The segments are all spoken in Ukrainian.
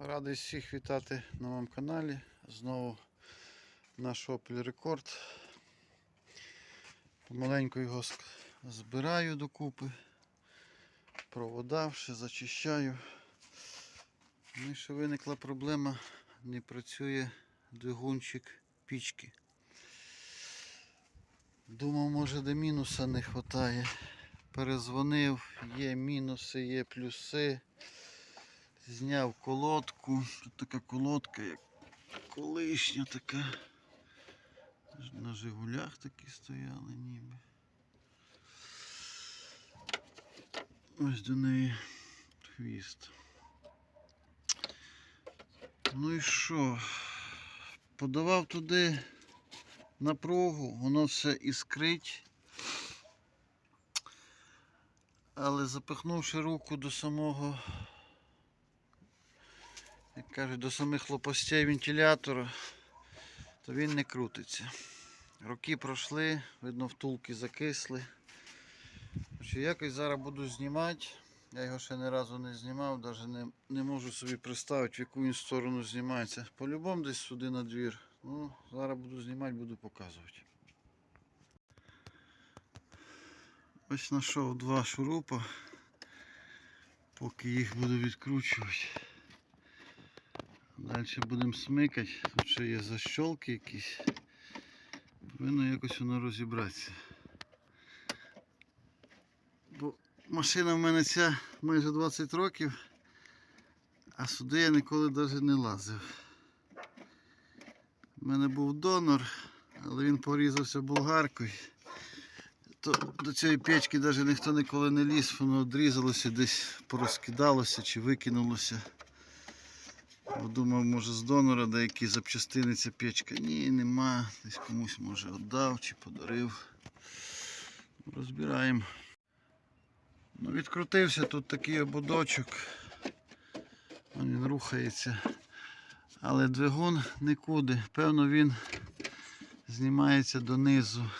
Радий всіх вітати на моєму каналі. Знову наш Opel Record. Помаленьку його збираю докупи. Провода все зачищаю. Ну і ще виникла проблема, не працює двигунчик пічки. Думав, може де мінуса не вистачає. Перезвонив, є мінуси, є плюси. Зняв колодку. Тут така колодка, як колишня така. На Жигулях такі стояли ніби. Ось до неї хвіст. Ну і що? Подавав туди напругу, воно все іскрить. Але запихнувши руку до самого як кажуть, до самих лопастей вентилятора, то він не крутиться. Роки пройшли, видно, втулки закисли. Що якось зараз буду знімати. Я його ще ні разу не знімав, навіть не, не можу собі представити, в яку він сторону знімається. По-любому десь сюди на двір. Ну, зараз буду знімати, буду показувати. Ось знайшов два шурупа, поки їх буду відкручувати. Далі будемо смикати. Тут ще є защолки якісь. Повинно якось воно розібратися. Бо машина в мене ця майже 20 років, а сюди я ніколи навіть не лазив. У мене був донор, але він порізався болгаркою. То до цієї печки навіть ніхто ніколи не ліз, воно відрізалося, десь порозкидалося чи викинулося. Бо думав, може з донора деякі запчастини ця печка. Ні, нема. Десь комусь може віддав чи подарив. Розбираємо. Ну, відкрутився тут такий ободочок. Він рухається. Але двигун нікуди. Певно він знімається донизу.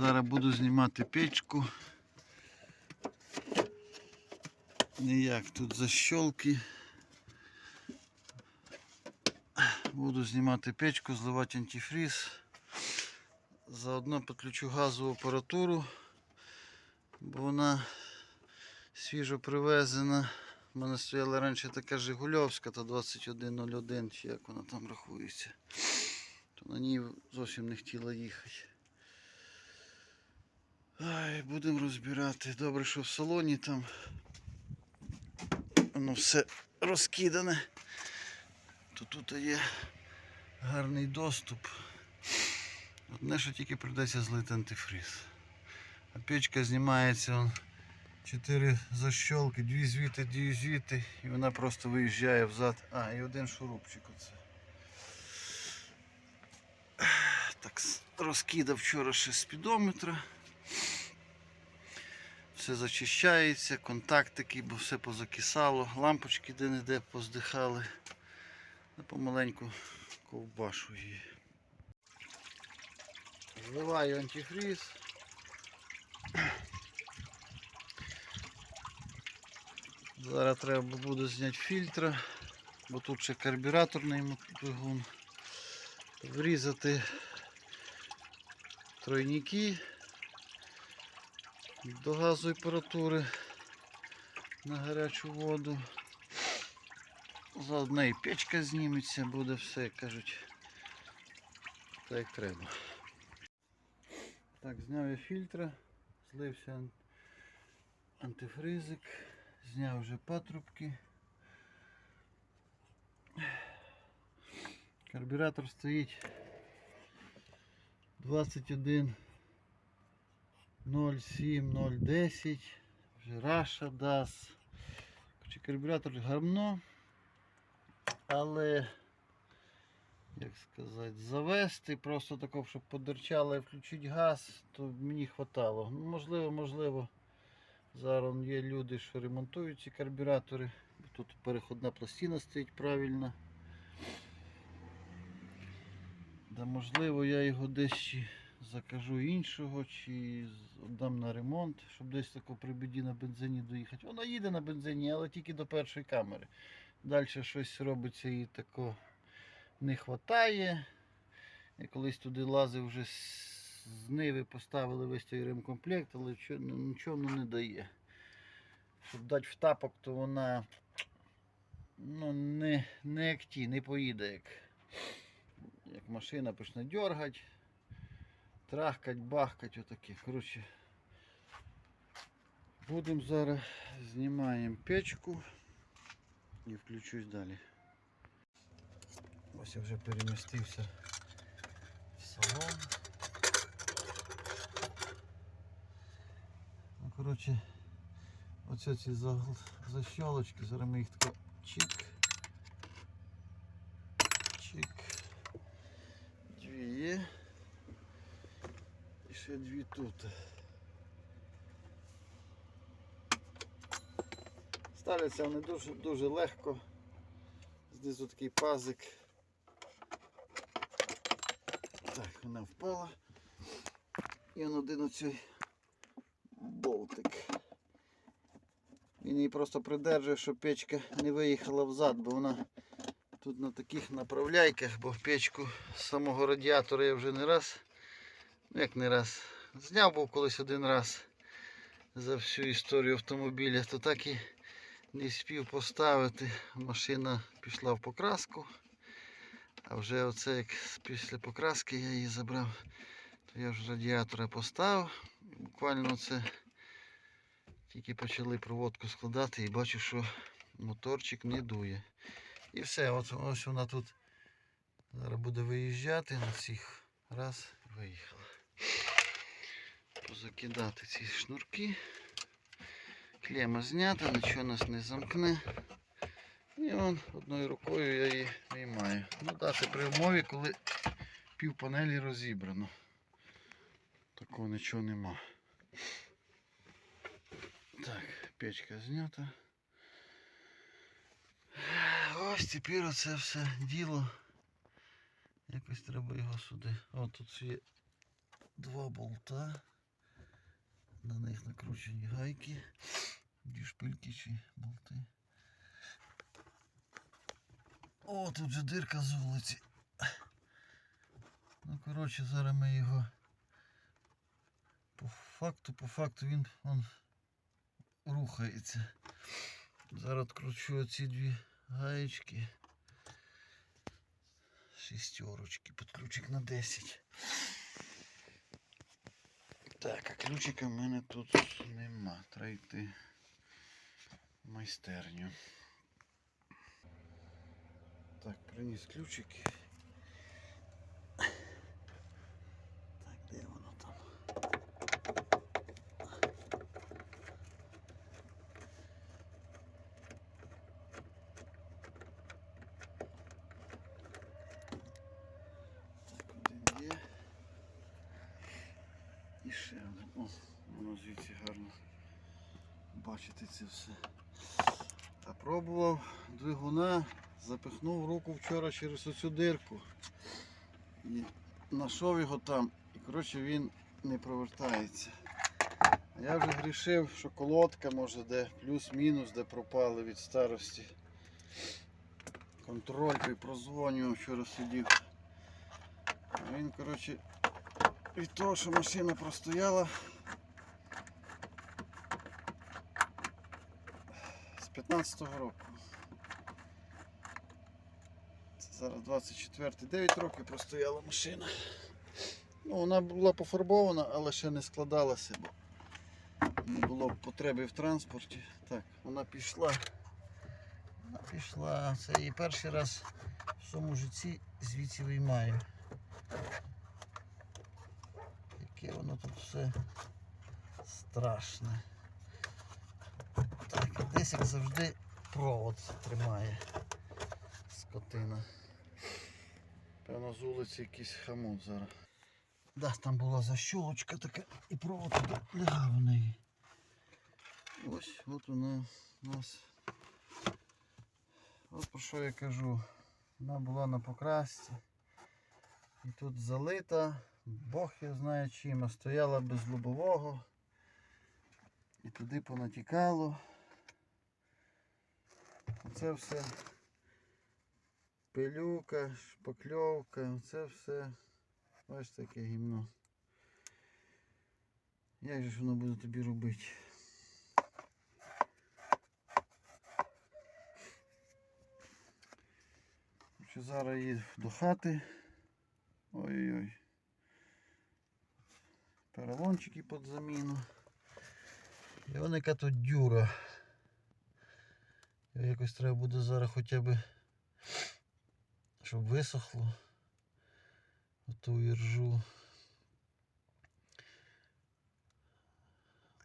Зараз буду знімати печку. Ніяк тут защолки. Буду знімати печку, зливати антифріз. Заодно підключу газову апаратуру, бо вона свіжо привезена. У мене стояла раніше така Жигульовська, та 2101, чи як вона там рахується. То на ній зовсім не хотіла їхати. Ай, будемо розбирати. Добре, що в салоні там воно все розкидане. То тут є гарний доступ. Одне, що тільки прийдеться злити антифріз. А печка знімається он, 4 защолки, дві звідти, дві звідти, і вона просто виїжджає взад. А, і один шурупчик оце. Так, розкидав вчора ще спідометра. Все зачищається, контактики, бо все позакисало, лампочки де-не-де поздихали. Помаленьку ковбашу її. Зливаю антифріз. Зараз треба буде зняти фільтра, бо тут ще карбюраторний двигун. Врізати тройники до газової апаратури на гарячу воду. Заодно і печка зніметься, буде все, як кажуть, так як треба. Так, зняв я фільтра, злився антифризик, зняв вже патрубки. Карбюратор стоїть 21 07 010 вже Раша. Короче, карбюратор гарно, але як сказати, завести просто тако, щоб подерчало і включити газ, то мені хватало. Ну, можливо, можливо. Зараз є люди, що ремонтують ці карбюратори. Тут переходна пластина стоїть правильно. Да, можливо, я його десь ще закажу іншого, чи віддам на ремонт, щоб десь тако при біді на бензині доїхати. Вона їде на бензині, але тільки до першої камери. Далі щось робиться і тако не вистачає. Я колись туди лазив вже з Ниви поставили весь той ремкомплект, але ну, нічого ну, не дає. Щоб дати в тапок, то вона ну, не, не як ті, не поїде, як, як машина почне дергати, трахкать, бахкать, отаке. Коротше, будемо зараз знімаємо печку і включусь далі. Ось я вже перемістився в салон. Ну, коротше, оце ці за- защолочки, зараз ми їх тако чик. Чик. Дві є. І ще дві тут. Ставляться вони дуже, дуже легко. Знизу такий пазик. Так, вона впала. І он один оцей болтик. Він її просто придержує, щоб печка не виїхала взад, бо вона тут на таких направляйках, бо печку з самого радіатора я вже не раз, ну як не раз, зняв був колись один раз за всю історію автомобіля, то так і не спів поставити. Машина пішла в покраску. А вже оце як після покраски я її забрав, то я вже радіатора поставив. Буквально це тільки почали проводку складати і бачу, що моторчик не дує. І все, от, ось вона тут зараз буде виїжджати на цих. Раз, виїхала. Позакидати ці шнурки. Клема знята, нічого нас не замкне. І он одною рукою я її виймаю. Ну да, при умові, коли пів панелі розібрано. Такого нічого нема. Так, печка знята. Ось тепер оце все діло. Якось треба його сюди. О, тут є два болта. На них накручені гайки. Шпильки чи болти. О, тут же дирка з вулиці. Ну, коротше, зараз ми його. По факту, по факту він он рухається. Зараз відкручу ці дві гаєчки. Шістерочки, під ключик на 10. Так, а ключика в мене тут нема. Треба йти майстерню. Так, приніс ключики. Так, де воно там? Так, один є. І ще один. О, воно звідси гарно бачити це все. Та пробував двигуна, запихнув руку вчора через оцю дирку. І знайшов його там. І коротше він не провертається. Я вже грішив, що колодка може де плюс-мінус, де пропали від старості. Контроль прозвонював, вчора сидів. А він, коротше, від того, що машина простояла з 15-го року. Це зараз 24 9 років простояла машина. Ну, вона була пофарбована, але ще не складалася, бо не було потреби в транспорті. Так, вона пішла. Вона пішла. Це її перший раз в своєму житті звідси виймаю. Яке воно тут все страшне. Десь як завжди провод тримає скотина. Певно з вулиці якийсь хамут зараз. Да, там була защолочка така і провод лягав в неї. Ось от вона у нас. От про що я кажу. Вона була на покрасці. І тут залита, Бог я знає чим, а стояла без лобового. І туди понатікало. Оце все пилюка, шпакльовка, це все. Ось таке гімно. Як же ж воно буде тобі робити? Зараз їду до хати. Ой-ой-ой. Поролончики під заміну. І вон яка тут дюра. Його Якось треба буде зараз хоча б, щоб висохло. Оту іржу.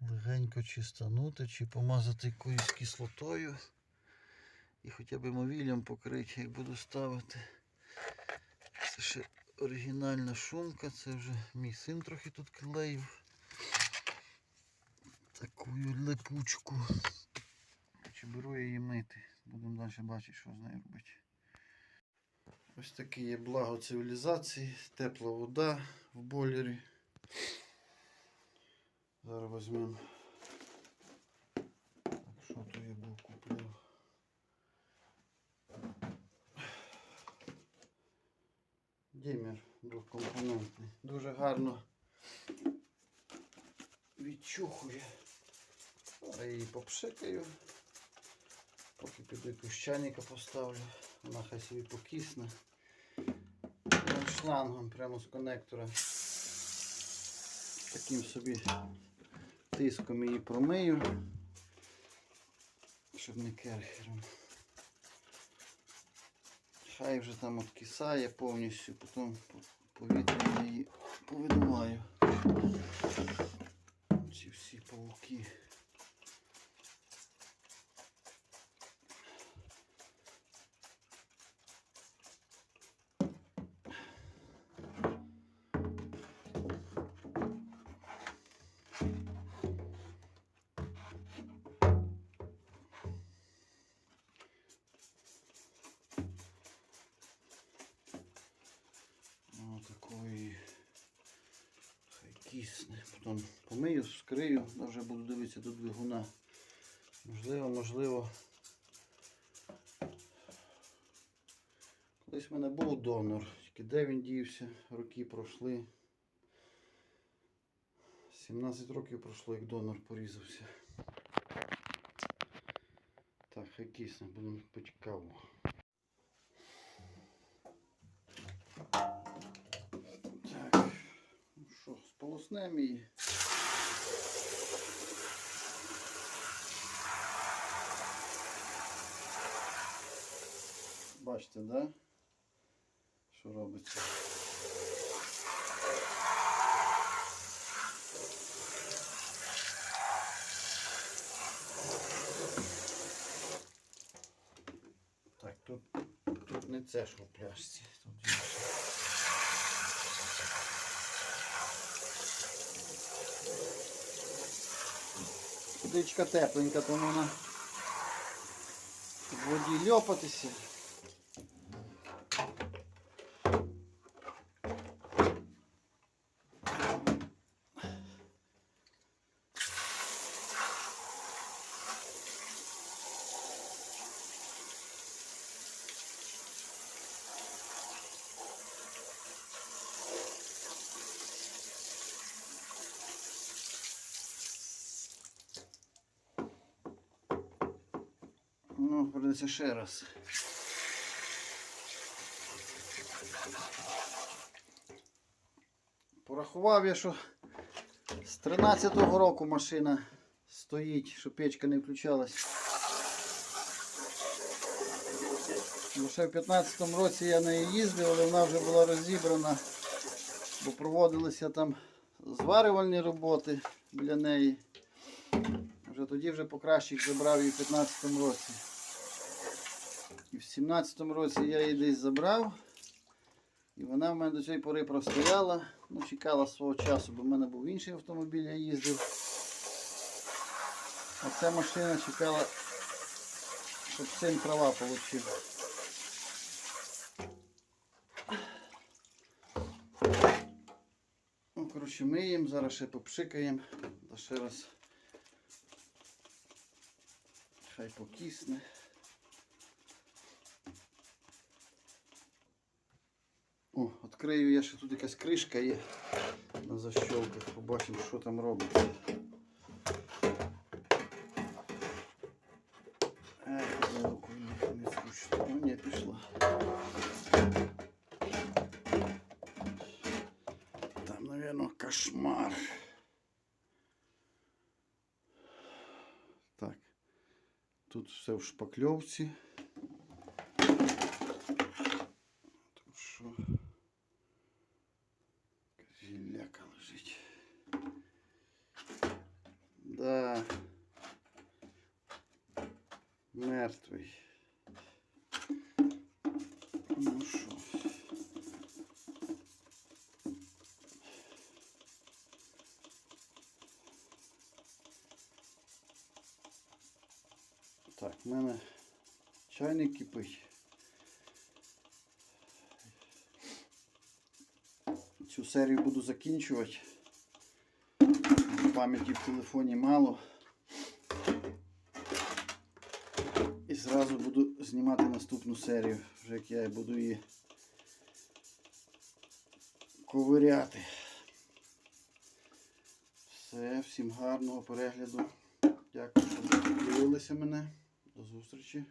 Легенько чистанути чи помазати якоюсь кислотою. І хоча б мовіллям покрити, як буду ставити. Це ще оригінальна шумка, це вже мій син трохи тут клеїв. Таку липучку. Чи беру її мити. Будемо далі бачити, що з нею робити. Ось таке є благо цивілізації, тепла вода в бойлері. Зараз візьмемо. Що то я був купив? Дімер двокомпонентний. Дуже гарно відчухує. А її попшикаю. Поки піду якусь поставлю. Вона хай собі покисне. Шлангом прямо з конектора. Таким собі тиском її промию, щоб не керхером. Хай вже там откисає повністю, потім повітря її кисне. Потім помию, вскрию, вже буду дивитися до двигуна. Можливо, можливо. Колись в мене був донор, тільки де він дівся, роки пройшли. 17 років пройшло, як донор порізався. Так, хай кисне, будемо пити каву. Так, ну що, її. Бачите, да? Що робиться? Так, тут, тут не це ж у пляшці. Тут Водичка тепленька, тому вона в воді льопатися. Ну, придеться ще раз. Порахував я, що з 13-го року машина стоїть, щоб печка не включалась. Бо ще в 15-му році я нею їздив, але вона вже була розібрана, бо проводилися там зварювальні роботи біля неї. Вже тоді вже покращик забрав її в 15-му році. І в 17-му році я її десь забрав. І вона в мене до цієї пори простояла. Ну, чекала свого часу, бо в мене був інший автомобіль, я їздив. А ця машина чекала, щоб син права отримав. Коротше, миємо, зараз ще попшикаємо. Та ще раз. Хай покисне. О, відкрию я ще тут якась кришка є на защолках. Побачимо, що там робиться. Там, наверное, кошмар. Так. Тут все в шпакльовці. Тут що? Жиляка лежить. Да. Мертвий. Ну що? Так, в мене чайник кипить. Цю серію буду закінчувати. Пам'яті в телефоні мало. Зразу буду знімати наступну серію, вже як я буду її ковиряти. Все, всім гарного перегляду. Дякую, що дивилися мене. До зустрічі.